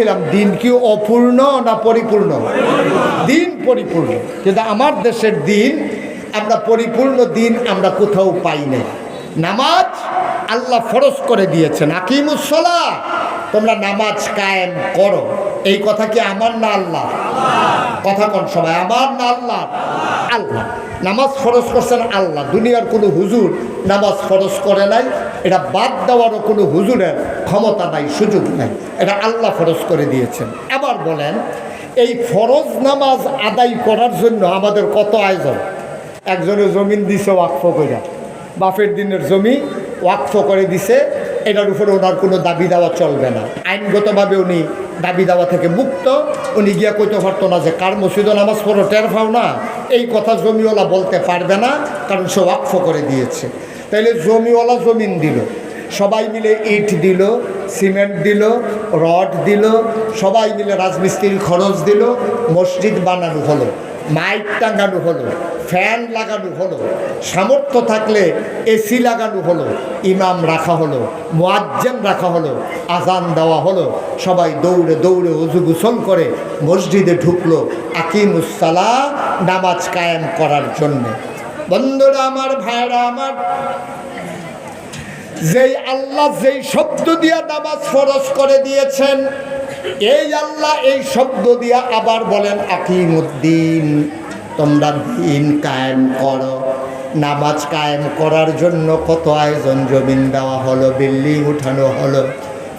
বলছিলাম, দিন কি অপূর্ণ না পরিপূর্ণ? দিন পরিপূর্ণ। কিন্তু আমার দেশের দিন, আমরা পরিপূর্ণ দিন আমরা কোথাও পাই নাই। নামাজ আল্লাহ ফরজ করে দিয়েছেন। আকিমুসলা তোমরা নামাজ কায়েম করো। এই কথা কি আমার না আল্লাহ? কথা কোন সবাই? আমার না আল্লাহ? আল্লাহ। নামাজ ফরজ করছেন আল্লাহ। দুনিয়ার কোনো হুজুর নামাজ ফরজ করে নাই। এটা বাদ দেওয়ারও কোনো হুজুরের ক্ষমতা নাই, সুযোগ নাই। এটা আল্লাহ ফরজ করে দিয়েছেন। আবার বলেন, এই ফরজ নামাজ আদায় করার জন্য আমাদের কত আয়োজন? একজনের জমিন দিছে ওয়াকফ করে বাফের দিনের জমি ওয়াকফ করে দিছে। এটার উপরে ওনার কোনো দাবি দেওয়া চলবে না। আইনগতভাবে উনি দাবি দেওয়া থেকে মুক্ত। উনি গিয়া কইতে পারতো না যে কার মসজিদও নামাজ পড়ো, টের পাও না। এই কথা জমিওয়ালা বলতে পারবে না, কারণ সে ওয়াকফ করে দিয়েছে। তাইলে জমিওয়ালা জমিন দিল। সবাই মিলে ইট দিল, সিমেন্ট দিল, রড দিল, সবাই মিলে রাজমিস্ত্রির খরচ দিল, মসজিদ বানানো হলো। মাইক টাঙানো হলো, ফ্যান লাগানো হলো, সামর্থ্য থাকলে এসি লাগানো হলো, ইমাম রাখা হলো, মোয়াজ্জেম রাখা হলো, আজান দেওয়া হলো, সবাই দৌড়ে দৌড়ে অজু গোসল করে মসজিদে ঢুকলো আকিমুসালা নামাজ কায়েম করার জন্য। বন্ধুরা আমার, ভাইরা আমার, যেই আল্লাহ যেই শব্দ দিয়া নামাজ ফরজ করে দিয়েছেন এই আল্লাহ এই শব্দ দিয়া আবার বলেন, আকিমুদ্দিন, তোমরা দিন কায়েম করো। নামাজ কায়েম করার জন্য কত আয়োজন? জমিন দেওয়া হলো, বিল্ডিং উঠানো হলো,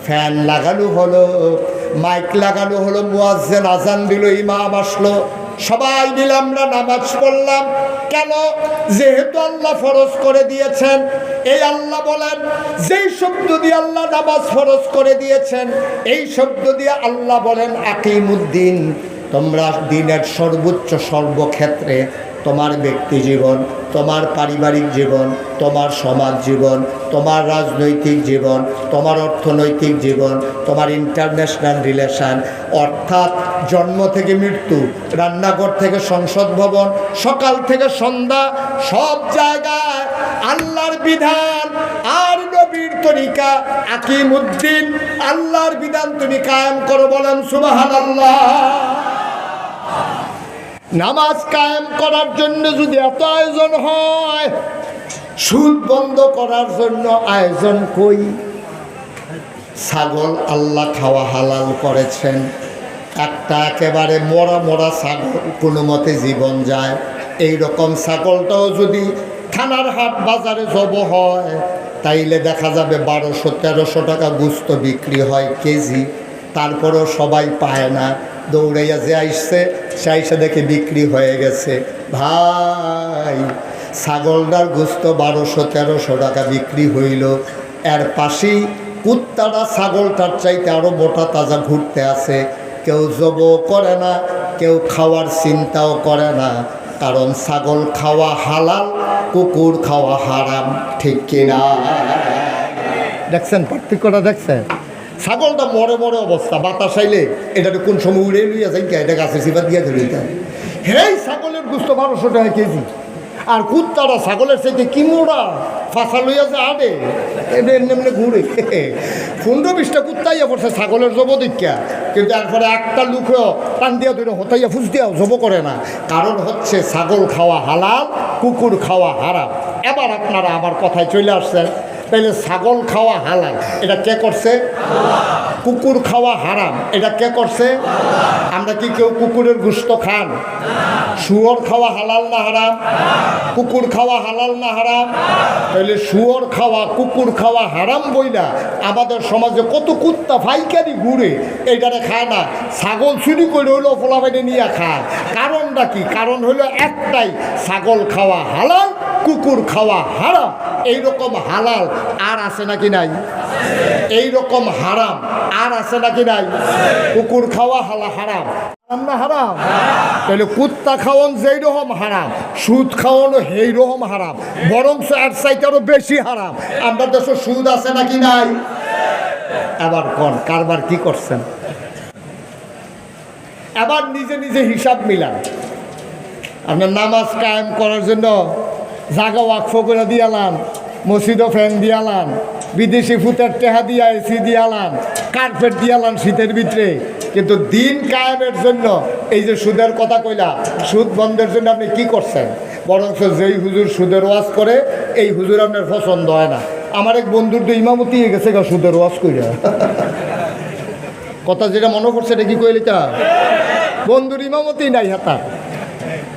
ফ্যান লাগানো হলো, মাইক লাগানো হলো, মুয়াজ্জেন আজান দিল, ইমাম আসলো। সবাই মিলে আমরা নামাজ পড়লাম। কেন? যেহেতু আল্লাহ ফরজ করে দিয়েছেন এই আল্লাহ বলেন, যেই শব্দ দিয়ে আল্লাহ নামাজ ফরজ করে দিয়েছেন, এই শব্দ দিয়ে আল্লাহ বলেন, আকিমুদ্দিন, তোমরা দিনের সর্বোচ্চ সর্বক্ষেত্রে তোমার ব্যক্তি জীবন, তোমার পারিবারিক জীবন, তোমার সমাজ জীবন, তোমার রাজনৈতিক জীবন, তোমার অর্থনৈতিক জীবন, তোমার ইন্টারন্যাশনাল রিলেশন, অর্থাৎ জন্ম থেকে মৃত্যু, রান্নাঘর থেকে সংসদ ভবন, সকাল থেকে সন্ধ্যা, সব জায়গায় বিধান আর নবীর তরিকা আকিমুদ্দিন। আল্লাহর বিধান তুমি কায়েম করো বলেন সুবাহান আল্লাহ নামাজ কায়েম করার জন্য যদি এত আয়োজন হয়, সুদ বন্ধ করার জন্য আয়োজন কই? ছাগল আল্লাহ খাওয়া হালাল করেছেন। একটা একেবারে মরা মরা ছাগল কোনো মতে জীবন যায়। এই রকম ছাগলটাও যদি থানার হাট বাজারে জব হয়, তাইলে দেখা যাবে বারোশো, তেরোশো টাকা গুস্ত বিক্রি হয় কেজি। তারপরেও সবাই পায় না। দৌড়াইয়া যে আইসছে সে আইসে দেখে বিক্রি হয়ে গেছে। ভাই, ছাগলটার গুস্ত বারোশো, তেরোশো টাকা বিক্রি হইল। এর পাশেই কুত্তাটা ছাগলটার চাইতে আরও মোটা তাজা ঘুরতে আছে কেউ জব করে না, কেউ খাওয়ার চিন্তাও করে না। কারণ ছাগল খাওয়া হালাল, কুকুর খাওয়া হারাম, ঠিক কিনা? দেখছেন, পার্থক্যটা দেখছেন? ছাগলটা মরে মরে অবস্থা, বাতাস আইলে এটা কোন সময় উড়ে লইয়া যাই এটা গাছের সিফার দিয়ে ধরে হেই, ছাগলের গুস্ত বারোশো টাকা কেজি। আর কুত্তারা ছাগলের সাথে কি মোড়া? ফাঁসা লইয়া যে আডে এমনি এমনি ঘুরে। পনেরো বিশটা কুত্তাইয়া পড়ছে ছাগলের জব দীক্ষা। কিন্তু এরপরে একটা লুকেও টান দিয়া দুটো হতাইয়া ফুস দিয়াও জব করে না। কারণ হচ্ছে ছাগল খাওয়া হালাল, কুকুর খাওয়া হারাম। এবার আপনারা আমার কথায় চলে আসছেন, তাইলে ছাগল খাওয়া হালাল। এটা কে করছে? কুকুর খাওয়া হারাম। এটা কে করছে? আমরা কি কেউ কুকুরের গুস্ত খান? শুয়োর খাওয়া হালাল না হারাম? কুকুর খাওয়া হালাল না হারাম? তাহলে শুয়োর খাওয়া, কুকুর খাওয়া হারাম বই না আমাদের সমাজে কত কুত্তা ফাইকারি ঘুরে এইটারে খায় না। ছাগল চুরি করে হইল ফোলাবাইনে নিয়ে খায়। কারণটা কি? কারণ হলো একটাই, ছাগল খাওয়া হালাল, কুকুর খাওয়া হারাম। এইরকম হালাল আর আছে নাকি নাই? এই রকম হারাম। আর আছে নাকি নাই? কুকুর খাওয়া হালা হারাম। হারাম কুত্তা যেই রকম হারাম, সুদ খাওয়ানো সেই রকম আরও বেশি হারাম। আমরা সুদ আছে নাই? এবার কারবার কি করছেন? নিজে নিজে হিসাব মিলান। আপনার নামাজ কায়েম করার জন্য জাগা ওয়াকফ করে দিয়ালান মসজিদও ফ্যান দিয়ালান বিদেশি ফুতের টেহা দিয়া এসি দিয়ালান কার্পেট দিয়ালান শীতের ভিতরে। কিন্তু দিন কায়েমের জন্য, এই যে সুদের কথা কইলা, সুদ বন্ধের জন্য আপনি কি করছেন? বরঞ্চ যেই হুজুর সুদের ওয়াজ করে, এই হুজুর আপনার পছন্দ হয় না। আমার এক বন্ধুর তো ইমামতি হয়ে গেছে গা সুদের ওয়াজ কইরা। কথা যেটা মনে করছে এটা কি কইলি তা বন্ধুর ইমামতি নাই, হেতার।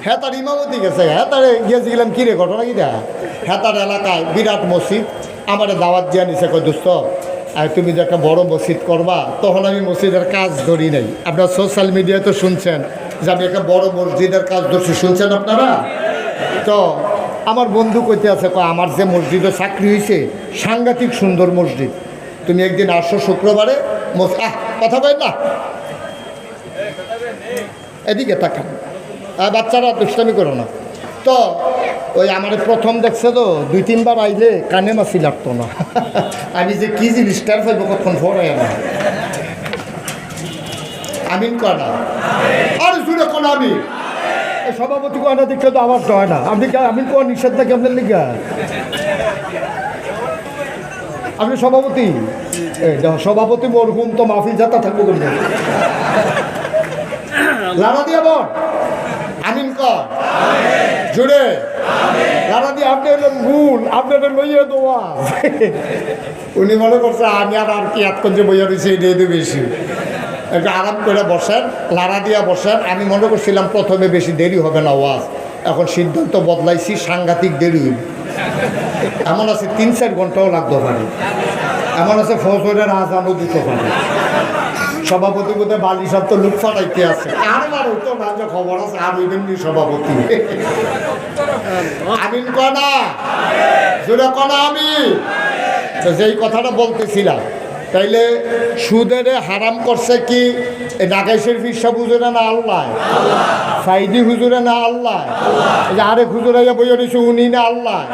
হেতার ইমামতি গেছে হেতারে গিয়েছিলাম কিরে ঘটনা কি দা হেতার এলাকায় বিরাট মসজিদ। আমার দাওয়াত দিয়া নিছে কই দোস্ত আর তুমি যে একটা বড় মসজিদ করবা, তখন আমি মসজিদের কাজ ধরি নাই। আপনার সোশ্যাল মিডিয়ায় তো শুনছেন যে আমি একটা বড় মসজিদের কাজ ধরছি, শুনছেন আপনারা? তো আমার বন্ধু কইতে আছে, কয়, আমার যে মসজিদে চাকরি হয়েছে সাংঘাতিক সুন্দর মসজিদ। তুমি একদিন আসো শুক্রবারে আহ, কথা বল না। এদিকে তাকান। বাচ্চারা দুষ্টামি করো না। তো ওই আমার প্রথম দেখছে তো, দুই, তিনবার আইলে কানে মাছি লাগতো না। আমি যে কি জিনিস টের পাইব কতক্ষণ ফরাই না আমিন কয় না? আর জুড়ে কোন আমি? সভাপতি কয় না দেখলে তো আওয়াজ হয় না। আপনি আমিন কোয়া নিষেধ নাকি আপনার লিগা আপনি সভাপতি? সভাপতি মরহুম তো মাহফিল যাতা থাকব লারা দিয়া বল। আমিন কর। জুড়ে লারা দিয়ে আপনি হলেন ভুল আপনাদের লইয়ে দোয়া। উনি মনে করছে, আমি আর আর কি এতক্ষণ যে বইয়া রয়েছে, এটাই তো বেশি। একটু আরাম করে বসেন লারা দিয়া বসেন। আমি মনে করছিলাম, প্রথমে বেশি দেরি হবে না ওয়াজ। এখন সিদ্ধান্ত বদলাইছি, সাংঘাতিক দেরি। এমন আছে, তিন চার ঘন্টাও লাগতে পারে। এমন আছে, ফজরের আজানও দিতে পারে। সভাপতি বোধহয় বালি সব তো লুক ফাটাইতে আছে। আর তো রাজ্য খবর আছে আর ওই দিন সভাপতি। আমিন কনা? জোরে কনা আমি? তো যেই কথাটা বলতেছিলাম তাইলে সুদের হারাম করছে কি? এই নাগাইশের ফিসা হুজুরে না আল্লাহ? সাইদি হুজুরে না আল্লাহ? আরেক হুজুরে বইয়া রয়েছে উনি না আল্লাহ?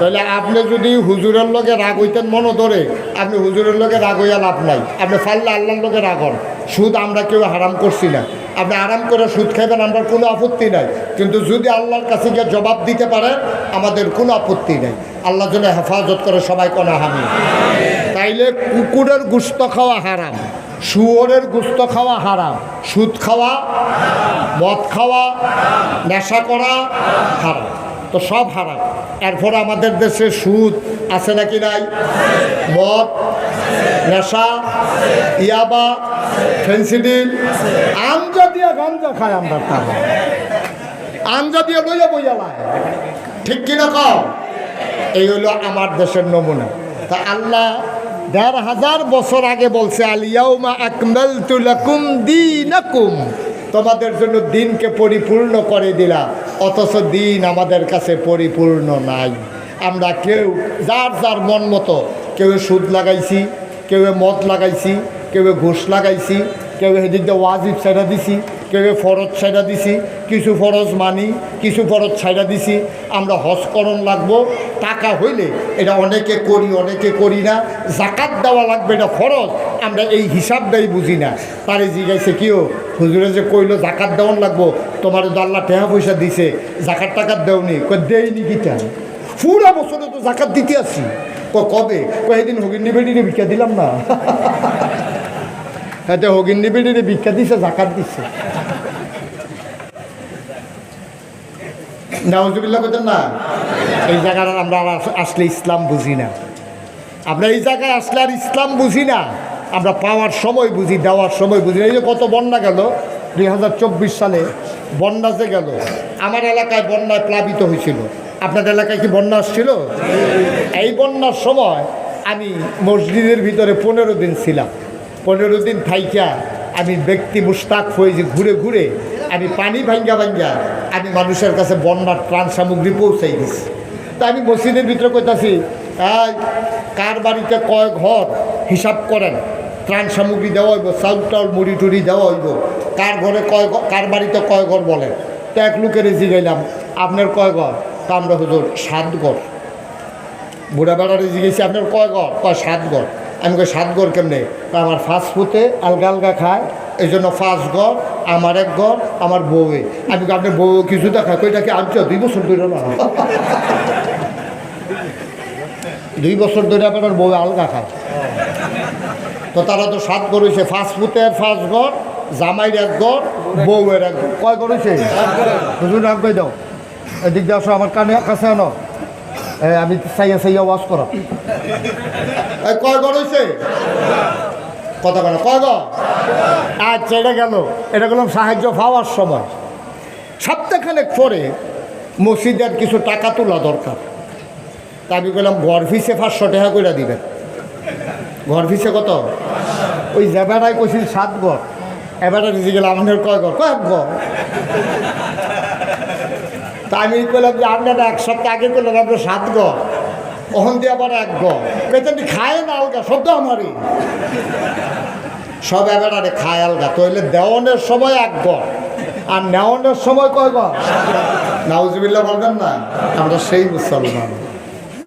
তাহলে আপনি যদি হুজুরের লগে রাগ হইতেন মনে ধরে, আপনি হুজুরের লগে রাগ হইয়া লাভ নাই। আপনি ফাল্লা আল্লাহর লগে রাগ হন। সুদ আমরা কেউ হারাম করছি না। আপনি আরাম করে সুদ খাইবেন আমার কোনো আপত্তি নাই। কিন্তু যদি আল্লাহর কাছে গিয়ে জবাব দিতে পারেন আমাদের কোনো আপত্তি নাই। আল্লাহ যেন হেফাজত করে সবাই কোনো হামি তাইলে কুকুরের গুস্ত খাওয়া হারাম, শুয়োরের গুস্ত খাওয়া হারাম, সুদ খাওয়া, মদ খাওয়া, নেশা করা হারাম। তো সব হারাম। এরপরে আমাদের দেশে সুদ আছে নাকি নাই? মদ, নেশা, ইয়াবা, ফেন্সিডিল, আঞ্জা দিয়া গাঞ্জা খায় আমরা তারা আঞ্জা দিয়ে লইয়া বইয়া লাই ঠিক কিনা কও? এই হলো আমার দেশের নমুনা। তা আল্লাহ দেড় হাজার বছর আগে বলছে আলিয়াউমা আকমাল তুলাকুম দিনাকুম। তোমাদের জন্য দিনকে পরিপূর্ণ করে দিলা অথচ দিন আমাদের কাছে পরিপূর্ণ নাই। আমরা কেউ, যার যার মন মতো, কেউ সুদ লাগাইছি, কেউ মদ লাগাইছি, কেউ ঘুষ লাগাইছি কেউ সেদিক দিয়ে ওয়াজিব ছেড়া দিছি, কেউ ফরজ ছাইড়া দিছি, কিছু ফরজ মানি, কিছু ফরজ ছাইড়া দিছি, আমরা হজকরণ লাগবো, টাকা হইলে এটা অনেকে করি অনেকে করি না জাকাত দেওয়া লাগবে এটা ফরজ, আমরা এই হিসাবটাই বুঝি না। তারে জিজ্ঞাসে কিও হুজুরে যে কইলো জাকাত দেওয়ান লাগবো, তোমার আল্লাহ টেহা পয়সা দিছে জাকাত টাকাত দেওনি, কই দেয়নি কিটা পুরা বছরে তো জাকাত দিতে আসি কবে? কয়েকদিন হগিন্নি বেডিরে ভিক্ষা দিলাম না? হ্যাঁ হগিন্নি বেডিরে ভিক্ষা দিছে, জাকাত দিছে। নাউজুবিল্লাহ করতেন না? এই জায়গাটা আমরা আসলে ইসলাম বুঝি না। আমরা এই জায়গায় আসলে আর ইসলাম বুঝি না। আমরা পাওয়ার সময় বুঝি, দেওয়ার সময় বুঝি না। এই যে কত বন্যা গেল, দুই হাজার চব্বিশ সালে বন্যা যে গেল, আমার এলাকায় বন্যায় প্লাবিত হয়েছিল। আপনাদের এলাকায় কি বন্যা আসছিল? এই বন্যার সময় আমি মসজিদের ভিতরে পনেরো দিন ছিলাম। পনেরো দিন থাইকা আমি ব্যক্তি মুস্তাক হয়ে যে ঘুরে ঘুরে আমি পানি ভাঙ্গা ভাঙ্গা আমি মানুষের কাছে বন্যার ত্রাণ সামগ্রী পৌঁছাই দিছি। তা আমি মসজিদের ভিতরে কইতাছি কার বাড়িতে কয় ঘর হিসাব করেন? ত্রাণ সামগ্রী দেওয়া হইব চাউল টাউল মুড়ি টুড়ি দেওয়া হইব। কার ঘরে কয় কার বাড়িতে কয় ঘর বলেন? তো এক লোকের জিগাইলাম আপনার কয় ঘর? তা আমরা হুজুর, সাত ঘর। বুড়া বেড়ারে জিজ্ঞেসি আপনার কয় ঘর? কয়, সাত ঘর। আমি কই, সাত গড় কেমনে? আমার ফাস্ট ফুটে আলগা আলগা খায়, এই জন্য ফার্স্ট গড় আমার এক গড় আমার বউয়ে। আমি আপনার বউ কিছু দেখা কইটা কি আনছো? দুই বছর ধরে না। দুই বছর ধরে আপনার বউ আলগা খায়। তো তারা তো সাত করেছে ফার্স্ট ফুটের ফার্স্ট গড় জামাইয়ের এক গড় বউয়ের এক ঘর। কয় করেছে দুজন নাম কই দাও? এদিক দিয়ে আসো, আমার কানে কাছে আনো। আমি চাইয়া চাইয়া ওয়াশ করো ঘর আচ্ছা এটা গেল। এটা গেলাম সাহায্য পাওয়ার সময়। মসজিদের কিছু টাকা তোলা দরকার। তা আমি বললাম ঘর ফিসে পাঁচশো টাকা করে দিবেন। ঘর ফিসে কত? ওই জেবারাই কইছিল সাত ঘর এবারে রিজি গেল আমাদের কয় ঘর কয়েক ঘর তা আমি বললাম যে আপনারা এক সপ্তাহ আগে করলেন আপনার সাত ঘর ওখান দিয়ে আবার এক বেতনটি খায় না আলগা, সব তো আমারই। সব এবারে খায় আলগা তৈলে দেওয়ানের সময় এক গ। আর নেওয়ানোর সময় কয় গাউজিবিল্লা বলবেন না, আমরা সেই মুসলমান।